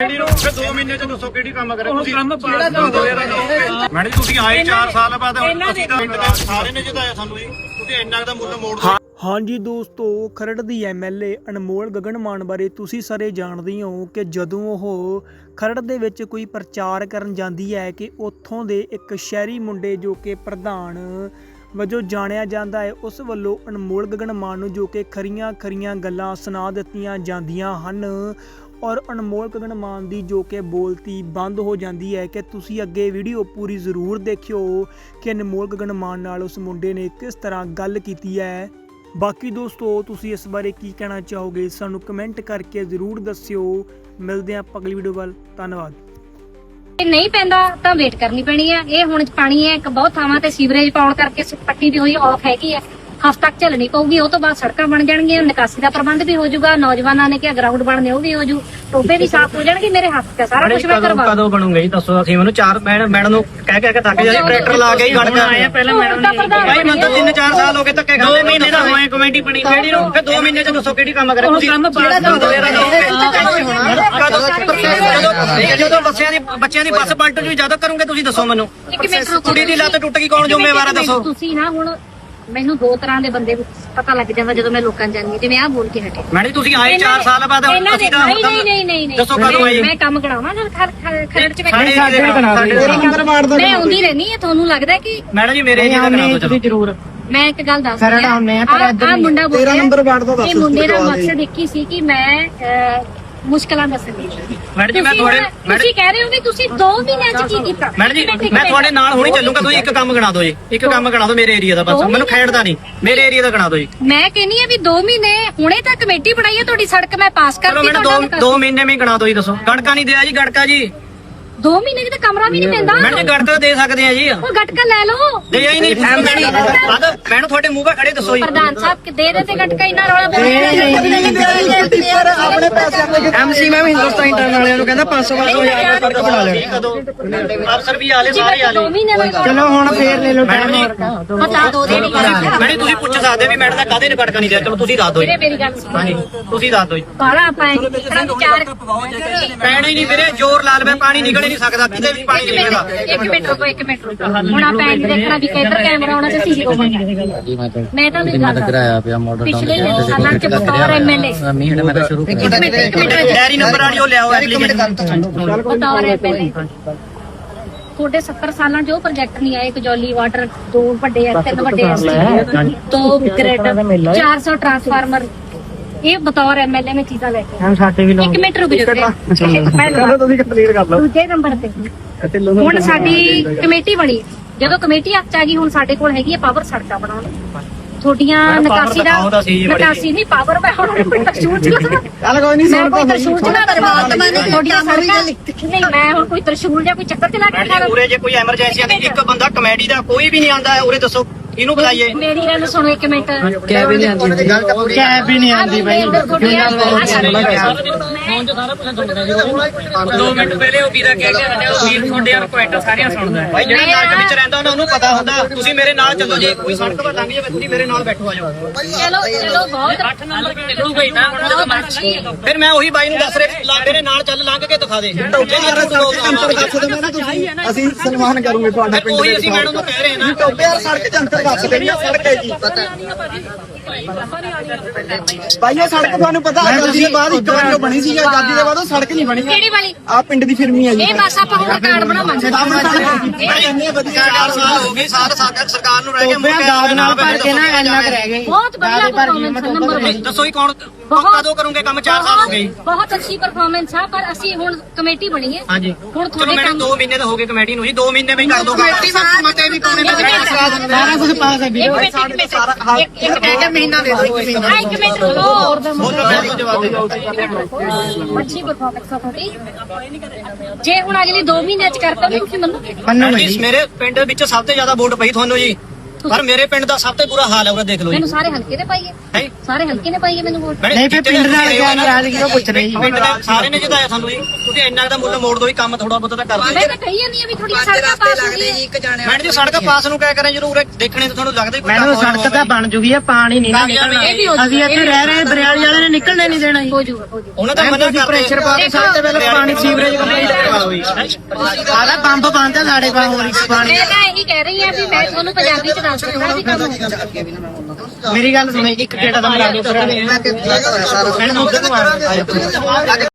ਕਿਹੜੀ ਨੂੰ? ਫਿਰ 2 ਮਹੀਨੇ ਚ ਦੱਸੋ ਕਿਹੜੀ ਕੰਮ ਕਰੇ ਤੁਸੀਂ। ਮੈਡਮ ਜੀ ਤੁਸੀਂ ਆਏ 4 ਸਾਲ ਬਾਅਦ ਅਸੀਂ ਤਾਂ ਪਿੰਡ ਦੇ ਸਾਰੇ ਨੇ ਜਿਤਾਇਆ ਸਾਨੂੰ ਜੀ। ਤੁਸੀਂ ਇੰਨਾ ਕੁ ਦਾ ਮੁੱਲ ਮੋੜ ਦਿਓ। ਹਾਂਜੀ ਦੋਸਤੋ ਖਰੜ ਦੀ M L A Anmol Gagan Maan ਬਾਰੇ ਤੁਸੀਂ ਸਾਰੇ ਜਾਣਦੇ ਹੀ ਹੋ ਕਿ ਜਦੋਂ ਉਹ ਖਰੜ ਦੇ ਵਿੱਚ ਕੋਈ ਪ੍ਰਚਾਰ ਕਰਨ ਜਾਂਦੀ ਹੈ ਕਿ ਉੱਥੋਂ ਦੇ ਇੱਕ ਸ਼ਹਿਰੀ ਮੁੰਡੇ ਜੋ ਕਿ ਪ੍ਰਧਾਨ ਵਜੋਂ ਜਾਣਿਆ ਜਾਂਦਾ ਹੈ ਉਸ ਵੱਲੋਂ ਅਨਮੋਲ ਗਗਨ ਮਾਨ ਨੂੰ ਜੋ ਕਿ ਖਰੀਆਂ ਖਰੀਆਂ ਗੱਲਾਂ ਸੁਣਾ ਦਿੱਤੀਆਂ ਜਾਂਦੀਆਂ ਹਨ। ਔਰ ਅਨਮੋਲ ਗਗਨ ਮਾਨ ਦੀ ਜੋ ਕਿ ਬੋਲਤੀ ਬੰਦ ਹੋ ਜਾਂਦੀ ਹੈ ਕਿ ਤੁਸੀਂ ਅੱਗੇ ਵੀਡੀਓ ਪੂਰੀ ਜ਼ਰੂਰ ਦੇਖਿਓ ਕਿ ਅਨਮੋਲ ਗਗਨ ਮਾਨ ਨਾਲ ਉਸ ਮੁੰਡੇ ਨੇ ਕਿਸ ਤਰ੍ਹਾਂ ਗੱਲ ਕੀਤੀ ਹੈ। ਬਾਕੀ ਦੋਸਤੋ, ਤੁਸੀਂ ਇਸ ਬਾਰੇ ਕੀ ਕਹਿਣਾ ਚਾਹੋਗੇ? ਸਾਨੂੰ ਕਮੈਂਟ ਕਰਕੇ ਜ਼ਰੂਰ ਦੱਸਿਓ। ਮਿਲਦੇ ਹਾਂ ਅਗਲੀ ਵੀਡੀਓ ਵੱਲ। ਧੰਨਵਾਦ। ਜੇ ਨਹੀਂ ਪੈਂਦਾ ਤਾਂ ਵੇਟ ਕਰਨੀ ਪੈਣੀ ਹੈ। ਇਹ ਹੁਣ ਪਾਣੀ ਹੈ, ਇੱਕ ਬਹੁਤ ਥਾਵਾਂ ਤੇ ਸੀਵਰੇਜ ਪਾਉਣ ਕਰਕੇ ਪੱਟੀ ਦੀ ਹੋਈ ਆਫ ਹੈਗੀ ਹੈ। ਹਫ਼ਤਾ ਤੱਕ ਝੱਲਣੀ ਪਊਗੀ ਉਹ ਤੋਂ ਬਾਅਦ ਸੜਕਾਂ ਬਣ ਜਾਣਗੀਆਂ ਨਿਕਾਸੀ ਦਾ ਪ੍ਰਬੰਧ ਵੀ ਹੋ ਜਾਊਗਾ ਨੌਜਵਾਨਾਂ ਨੇ ਕਿਹਾ ਗਰਾਊਂਡ ਬਣਨੇ ਉਹ ਵੀ ਹੋ ਜੂ ਟੋਬੇ ਵੀ ਸਾਫ਼ ਹੋ ਜਾਣਗੇ ਮੇਰੇ ਹੱਥ ਤੇ ਸਾਰਾ ਕੁਝ ਮੈਂ ਕਰਵਾ ਕਦੋਂ ਬਣੂਗੇ ਜੀ ਦੱਸੋ ਅਸੀਂ ਮੈਨੂੰ ਚਾਰ ਮੈਡਮ ਮੈਡਮ ਨੂੰ ਕਹਿ ਕਹਿ ਕੇ ਥੱਕ ਜਾਂਦੇ ਟਰੈਕਟਰ ਲਾ ਕੇ ਹੀ ਗੜ ਆਏ ਆ ਪਹਿਲਾਂ ਮੈਡਮ ਨੇ ਭਾਈ ਮੈਨੂੰ ਤਾਂ 3-4 ਸਾਲ ਹੋ ਗਏ ਧੱਕੇ ਖਾਂਦੇ ਨੂੰ ਮਹੀਨੇ ਦਾ ਹੋਏ ਕਮੇਟੀ ਬਣੀ ਕਿਹੜੀ ਨੂੰ? ਫਿਰ 2 ਮਹੀਨੇ ਚ ਦੱਸੋ ਕਿਹੜੀ ਕੰਮ ਕਰੇ ਤੁਸੀਂ? ਕੰਮ ਜਦੋਂ ਜਦੋਂ ਬੱਚਿਆਂ ਦੀ ਬੱਚਿਆਂ ਦੀ ਬੱਸ ਪਲਟ ਜੂ ਜਦੋਂ ਕਰੋਗੇ ਤੁਸੀਂ ਦੱਸੋ ਮੈਨੂੰ। ਕੁੜੀ ਦੀ ਲੱਤ ਟੁੱਟ ਗਈ ਕੌਣ ਜ਼ਿੰਮੇਵਾਰ ਹੈ ਦੱਸੋ। ਤੁਸੀਂ ਨਾ ਹੁਣ ਮੈਨੂੰ ਦੋ ਤਰ੍ਹਾਂ ਦੇ ਬੰਦੇ ਪਤਾ ਲੱਗ ਜਾਂਦਾ ਜਦੋਂ ਮੈਂ ਲੋਕਾਂ ਨੂੰ ਜਾਂਦੀ ਹਾਂ, ਜਿਵੇਂ ਆਹ ਬੋਲ ਕੇ ਹਟੇ। ਮੈਡਮ ਤੁਸੀਂ ਆਏ 4 ਸਾਲ ਬਾਅਦ ਦੇ ਅਸੀਂ ਤਾਂ ਨਹੀਂ ਨਹੀਂ ਨਹੀਂ ਨਹੀਂ ਦੱਸੋ ਕਦੋਂ ਆਏ ਮੈਂ ਕੰਮ ਕਰਾਵਾਂ ਖਰ- ਖਰੜ ਚ ਮੈਂ ਦੇ ਮੈਂ ਆਉਂਦੀ ਰਹਿਣੀ ਹੈ ਤੁਹਾਨੂੰ ਲੱਗਦਾ ਕਿ ਮੈਡਮ ਜੀ ਮੇਰੇ ਦਾ ਕਰਾ ਦਿਓ ਚਲੋ ਮੈਂ ਇੱਕ ਗੱਲ ਦੱਸ ਰਹੀ ਹਾਂ। ਆ ਮੁੰਡਾ ਬੋਲ ਰਿਹਾ ਨੰਬਰ ਵਾਰਡ ਦਾ ਦੱਸ ਇਹ ਮੁੰਡੇ ਦਾ ਮਕਸਦ ਇੱਕ ਹੀ ਸੀ ਕਿ ਮੈਂ ਮੁਸ਼ਕਲਾਂ ਦੱਸਣੀ ਮੈਡਮ ਜੀ ਮੈਂ ਤੁਸੀਂ ਤੁਹਾਡੇ ਹੁਣ- ਤੁਸੀਂ ਕਹਿ ਰਹੇ ਹੋ ਵੀ ਤੁਸੀਂ 2 ਮਹੀਨਿਆਂ ਚ ਕੀ ਕੀਤਾ? ਮੈਡਮ ਜੀ ਮਿੰਟ, ਇੱਕ ਮੈਂ ਮਿੰਟ। ਤੁਹਾਡੇ ਨਾਲ ਹੁਣੀ ਚੱਲੂਗਾ ਤੁਸੀਂ ਇੱਕ ਕੰਮ ਗਣਾ ਦਿਓ ਜੀ। ਇੱਕ ਕੰਮ ਗਣਾ ਦਿਓ ਮੇਰੇ ਏਰੀਆ ਦਾ ਬਸ। ਦੋ ਮੈਨੂੰ ਮਹੀਨੇ? ਖੇਡਦਾ ਨਹੀਂ। ਮੇਰੇ ਏਰੀਆ ਦਾ ਗਣਾ ਦਿਓ ਜੀ। ਮੈਂ ਕਹਿੰਨੀ ਆ ਵੀ 2 ਮਹੀਨੇ ਹੁਣੇ ਤਾਂ ਕਮੇਟੀ ਬਣਾਈ ਹੈ ਤੁਹਾਡੀ ਸੜਕ ਮੈਂ ਪਾਸ ਚਲੋ ਕਰਤੀ ਤੁਹਾਡਾ ਦੋ ਦੋ ਮਹੀਨੇ ਵਿੱਚ ਗਣਾ ਦਿਓ ਜੀ ਦੱਸੋ। ਗੜਕਾ ਨਹੀਂ ਦਿਆ ਜੀ ਗੜਕਾ ਜੀ। 2 ਮਹੀਨੇ ਚ ਤਾਂ ਕਮਰਾ ਵੀ ਨਹੀਂ ਪੈਂਦਾ। ਜੀ ਗੜਕਾ ਦੇ ਸਕਦੇ ਆ ਜੀ। ਉਹ ਗਟਕਾ ਲੈ ਲਓ। ਦੇ ਹੀ ਨਹੀਂ ਬਾਦ ਮੈਨੂੰ ਤੁਹਾਡੇ ਮੂੰਹ 'ਤੇ ਖੜੇ ਦੱਸੋ ਜੀ। ਪ੍ਰਧਾਨ ਸਾਹਿਬ ਕਿ ਦੇ ਦੇ ਤੇ ਗਟਕਾ ਇੰਨਾ ਰੌਲਾ ਬੋਲਦੇ ਐਮਸੀ ਮੈਂ ਹਿੰਦੁਸਤਾਨ ਇੰਟਰਨ ਵਾਲਿਆਂ ਨੂੰ ਕਹਿੰਦਾ 500 500 ਹਜ਼ਾਰ ਦਾ ਫ਼ਰਕ ਬਣਾ ਲੈਣਾ ਕਦੋਂ ਅਫਸਰ ਵੀ ਆਲੇ ਸਾਰੇ ਆਲੇ। 2 ਮਹੀਨੇ ਦਾ ਚਲੋ ਹੁਣ ਫੇਰ ਲੈ ਲਓ। ਮੈਡਮ ਜੀ ਬਤਾ ਦੋ ਦੇ ਮੈਡਮ ਤੁਸੀਂ ਪੁੱਛ ਸਕਦੇ ਵੀ ਮੈਡਮ ਦਾ ਕਾਹਦੇ ਨੇ ਗੜਕਾ ਨਹੀਂ ਦਿਆ ਚਲੋ ਤੁਸੀਂ ਦੱਸ ਦਿਓ ਜੀ। ਮੇਰੀ ਗੱਲ ਸੁਣ। ਹਾਂਜੀ ਤੁਸੀਂ ਦੱਸ ਦਿਓ ਜੀ। ਪਾਣੀ ਚਾਰ ਪੈਣਾ ਹੀ ਨਹੀਂ ਵੀਰੇ ਜ਼ੋਰ ਲਾ ਲਵੇ ਪਾਣੀ ਨਿਕਲ ਨਹੀਂ ਸਕਦਾ ਕਿਤੇ ਵੀ ਪਾਣੀ ਇੱਕ ਨਹੀਂ ਨਿਕਲਦਾ ਮਿੰਟ ਇੱਕ ਮਿੰਟ ਰੁਕੋ ਇੱਕ ਮਿੰਟ ਰੁਕੋ। ਹੁਣ ਆ ਪੈਨ ਦੇਖਣਾ ਵੀ ਕਿੱਧਰ ਕੈਮਰਾ ਆਉਣਾ ਤੇ ਸੀਸੀ ਹੋਣਾ ਮੈਂ ਤਾਂ ਨਹੀਂ ਗੱਲ ਕਰਾਇਆ ਪਿਆ ਮਾਡਲ ਪਿਛਲੇ ਸਾਲਾਂ ਚ ਬਤੌਰ ਐਮਐਲਏ ਮਹੀਨੇ ਮੈਂ ਤਾਂ ਸ਼ੁਰੂ ਇੱਕ ਮਿੰਟ ਇੱਕ ਮਿੰਟ ਡੈਰੀ ਨੰਬਰ ਵਾਲੀ ਉਹ ਲਿਆਓ ਐਪਲੀਕੇਸ਼ਨ ਬਤੌਰ ਐਮਐਲਏ ਤੁਹਾਡੇ 70 ਸਾਲਾਂ 'ਚ ਉਹ ਪ੍ਰੋਜੈਕਟ ਨਹੀਂ ਆਏ ਕਜੌਲੀ ਵਾਟਰ ਦੋ ਵੱਡੇ ਆ ਤਿੰਨ ਵੱਡੇ ਆ। ਦੋ ਗ੍ਰਿਡ 400 ਟਰਾਂਸਫਾਰਮਰ ਇਹ ਬਤੌਰ ਐਮਐਲਏ ਮੈਂ ਚੀਜ਼ਾਂ ਲੈ ਕੇ ਆਈ। ਸਾਡੇ ਵੀ ਇੱਕ ਮਿੰਟ ਰੁਕ ਜਾਓ ਚਲੋ ਤੁਸੀਂ ਕੰਪਲੀਟ ਕਰ ਲਓ। ਦੂਜੇ ਨੰਬਰ ਤੇ। ਹੁਣ ਸਾਡੀ ਕਮੇਟੀ ਬਣੀ। ਜਦੋਂ ਕਮੇਟੀ ਹੱਥ 'ਚ ਆ ਗਈ ਹੁਣ ਸਾਡੇ ਕੋਲ ਹੈਗੀ ਹੈ ਪਾਵਰ ਸੜਕਾਂ ਬਣਾਉਣ। ਤੁਹਾਡੀਆਂ ਮੈਂ power ਨਿਕਾਸੀ ਦਾ ਤਾਂ ਜੀ ਬੜੀ। ਨਿਕਾਸੀ ਨਹੀਂ ਪਾਵਰ ਮੈਂ ਹੁਣ ਕੋਈ ਤਰਸ਼ੂਲ ਚਲਾ ਚੱਲ ਕੋਈ ਨਹੀਂ ਮੈਂ ਕੋਈ ਤਰਸ਼ੂਲ ਚਲਾ ਦਰਵਾਜ਼ਾ ਤੁਹਾਡੀਆਂ ਸੜਕਾਂ ਨਹੀਂ ਮੈਂ ਹੁਣ ਕੋਈ ਤਰਸ਼ੂਲ ਜਾਂ ਕੋਈ ਚੱਕਰ ਚਲਾ ਕੇ ਮੈਡਮ ਜੀ ਖਾ ਉਰੇ ਜੇ ਕੋਈ ਐਮਰਜੈਂਸੀ ਆਂਦੀ ਇੱਕ ਬੰਦਾ ਕਮੇਡੀ ਦਾ ਕੋਈ ਵੀ ਨਹੀਂ ਆਂਦਾ ਹੈ ਉਰੇ ਦੱਸੋ। ਇਹਨੂੰ ਬੁਲਾਈਏ। ਮੇਰੀ ਗੱਲ ਸੁਣੋ ਇੱਕ ਮਿੰਟ। ਕੈਬ ਵੀ ਨਹੀਂ ਆਉਂਦੀ ਕੈਬ ਵੀ ਨਹੀਂ ਆਉਂਦੀ ਬਾਈ। ਦੋ ਮਿੰਟ ਪਹਿਲੇ ਉਹ ਵੀਰਾ ਕਹਿ ਕੇ ਹਟਿਆ ਉਹ ਵੀਰ ਤੁਹਾਡੇ ਰਿਕੁਐਸਟ ਸਾਰੀਆਂ ਸੁਣਦਾ ਭਾਈ ਜਿਹੜਾ ਨਰਕ ਵਿੱਚ ਰਹਿੰਦਾ ਉਹਨਾਂ ਨੂੰ ਪਤਾ ਹੁੰਦਾ ਤੁਸੀਂ ਮੇਰੇ ਨਾਲ ਚੱਲੋ ਜੀ ਕੋਈ ਸੜਕ ਪਰ ਲੰਘ ਜਾਵੇ ਤੁਸੀਂ ਮੇਰੇ ਨਾਲ ਬੈਠੋ ਆ ਜਾਓ। ਚਲੋ ਚਲੋ ਬਹੁਤ 8 ਨੰਬਰ ਨਿਕਲੂਗਾ ਹੀ ਨਾ ਫਿਰ ਮੈਂ ਉਹੀ ਬਾਈ ਨੂੰ ਦੱਸ ਰਿਹਾ ਮੇਰੇ ਨਾਲ ਚੱਲ ਲੰਘ ਕੇ ਦਿਖਾ ਦੇ। ਅਸੀਂ ਸਨਮਾਨ ਕਰੂਗੇ ਤੁਹਾਡਾ ਪਿੰਡ ਉਹੀ ਅਸੀਂ ਮੈਡਮ ਨੂੰ ਕਹਿ ਰਹੇ ਹਾਂ ਨਾ। ਟੋਬੇ ਯਾਰ ਸੜਕ ਜੰਤਰ ਦੱਸ ਦੇਣੀ ਆ ਸੜਕ ਹੈ ਜੀ ਭਾਈ ਉਹ ਸੜਕ ਤੁਹਾਨੂੰ ਪਤਾ ਆਜ਼ਾਦੀ ਦੇ ਬਾਅਦ ਇੱਕ ਵਾਰ ਜੋ ਬਣੀ ਸੀ ਆਜ਼ਾਦੀ ਦੇ ਬਾਅਦ ਉਹ ਸੜਕ ਨਹੀਂ ਬਣੀ। ਕਿਹੜੀ ਵਾਲੀ? ਆ ਪਿੰਡ ਦੀ ਫਿਰਮੀ ਹੈ ਜੀ। ਇਹ ਬਸ ਆਪਾਂ ਹੁਣ ਕਾਰਡ ਬਣਾਵਾਂਗੇ ਸਾਰ ਸਾਰ ਸਰਕਾਰ ਨੂੰ ਰਹਿ ਗਏ ਦਾਦ ਨਾਲ ਭਰ ਕੇ ਨਾ ਇੰਨਾ ਰਹਿ ਗਏ। ਬਹੁਤ ਵਧੀਆ ਪਰਫਾਰਮੈਂਸ ਨੰਬਰ 1 ਦੱਸੋ ਹੀ ਕੌਣ ਬਹੁਤ- ਕਦੋਂ ਕਰੋਗੇ ਕੰਮ 4 ਸਾਲ ਹੋ ਗਏ। ਬਹੁਤ ਅੱਛੀ ਪਰਫਾਰਮੈਂਸ ਆ ਪਰ ਅਸੀਂ ਹੁਣ ਕਮੇਟੀ ਬਣੀ ਹੈ। ਹਾਂਜੀ। ਹੁਣ ਤੁਹਾਡੇ ਕੰਮ 2 ਮਹੀਨੇ ਤਾਂ ਹੋ ਗਏ ਕਮੇਟੀ ਨੂੰ ਜੀ 2 ਮਹੀਨੇ ਵਿੱਚ ਕਰ ਦੋ ਕਮੇਟੀ ਵਾਸਤੇ ਮਤੇ ਵੀ ਪਾਉਣੇ ਮਿੰਟ। ਸਾਰਾ ਕੁਝ ਪਾਸ ਹੈ ਇੱਕ ਮਿੰਟ ਇੱਕ ਮਿੰਟ। ਇੱਕ ਇੱਕ ਕਹਿ ਕੇ ਮਹੀਨਾ ਦੇ ਦਿਓ ਇੱਕ ਮਹੀਨਾ। ਹਾਂ, ਇੱਕ ਮਿੰਟ ਰੁਕੋ। ਬੋਲੋ ਮੈਂ ਤੁਹਾਨੂੰ ਜਵਾਬ ਦੇ ਦਿਓ। ਅੱਛੀ ਪਰਫਾਰਮੈਂਸ ਆ ਤੁਹਾਡੀ ਜੇ ਹੁਣ ਅਗਲੀ 2 ਮਹੀਨਿਆਂ ਚ ਕਰਤਾ ਤਾਂ ਤੁਸੀਂ ਜੀ। ਮੇਰੇ ਪਿੰਡ ਵਿੱਚ ਸਭ ਤੋਂ ਜ਼ਿਆਦਾ ਵੋਟ ਪਈ ਤੁਹਾਨੂੰ ਜੀ। ਪਰ ਮੇਰੇ ਪਿੰਡ ਦਾ ਸਭ ਤੋਂ ਬੁਰਾ ਹਾਲ ਹੈ ਉਹ ਦੇਖ ਲਓ ਜੀ। ਮੈਨੂੰ ਸਾਰੇ ਹਲਕੇ ਨੇ ਪਾਈਏ? ਹੈਂ? ਸਾਰੇ ਹਲਕੇ ਨੇ ਪਾਈਏ ਮੈਨੂੰ ਵੋਟ? ਨਹੀਂ ਫਿਰ ਪਿੰਡ ਨਾਲ ਕਿਆ ਨਾਰਾਜ਼ਗੀ ਉਹ ਪੁੱਛ ਰਹੀ ਜੀ ਪਿੰਡ ਦੇ ਸਾਰੇ ਨੇ ਜਿਤਾਇਆ ਸਾਨੂੰ ਜੀ। ਤੁਸੀਂ ਇੰਨਾ ਕੁ ਦਾ ਮੁੱਲ ਮੋੜ ਦੋ ਹੀ ਕੰਮ ਥੋੜਾ ਬਹੁਤਾ ਤਾਂ ਕਰ ਮੈਂ ਦਿਓ ਤਾਂ ਕਹੀ ਜਾਂਦੀ ਆ ਵੀ ਥੋੜੀ ਸੜਕਾਂ ਪਾਸ ਹੋ। ਗਈ ਮੈਡਮ ਜੀ ਸੜਕ ਪਾਸ ਨੂੰ ਕਿਆ ਕਰਾਂ ਜਦੋਂ ਉਰੇ ਦੇਖਣੇ ਤਾਂ ਤੁਹਾਨੂੰ ਲੱਗਦਾ ਹੀ ਕੋਈ ਮੈਨੂੰ ਕੰਮ ਸੜਕ ਤਾਂ ਬਣ ਜੂਗੀ ਆ ਪਾਣੀ ਨਹੀਂ ਨਾ ਨਿਕਲਣਾ। ਇਹ ਵੀ ਹੋ ਅਸੀਂ ਇੱਥੇ ਰਹਿ ਰਹੇ ਬਰਿਆਲੀ ਵਾਲੇ ਨੇ ਨਿਕਲਣੇ ਨਹੀਂ ਦੇਣਾ ਜੀ। ਹੋ ਜਾਊਗਾ ਹੋ ਜਾਊਗਾ ਉਹਨਾਂ ਦਾ ਮਨਾ ਕਰਦੇ ਪ੍ਰੈਸ਼ਰ ਪਾ ਕੇ ਸੜਕ ਤੇ ਪਹਿਲਾਂ ਪਾਣੀ ਸੀਵਰੇਜ ਕੰਪਲੀਟ ਕਰਵਾਓ ਜੀ। ਆਦਾ ਪੰਪ ਬੰਦ ਆ ਸਾਡੇ ਕੋਲ ਹੋਰ ਇੱਕ ਪਾਣੀ ਮੈਂ ਤਾਂ ਇਹੀ ਕਹਿ ਰਹੀ ਆ ਵੀ ਮੈਂ ਤੁਹਾਨੂੰ ਪੰਜਾਬੀ ਚ ਮੇਰੀ ਗੱਲ ਸੁਣੋ ਇੱਕ ਗੇੜਾ ਦਾ ਮਰਾ ਦਿਓ ਸਰ ਮੈਨੂੰ ਉਧਰ ਨੂੰ ਆਇਆ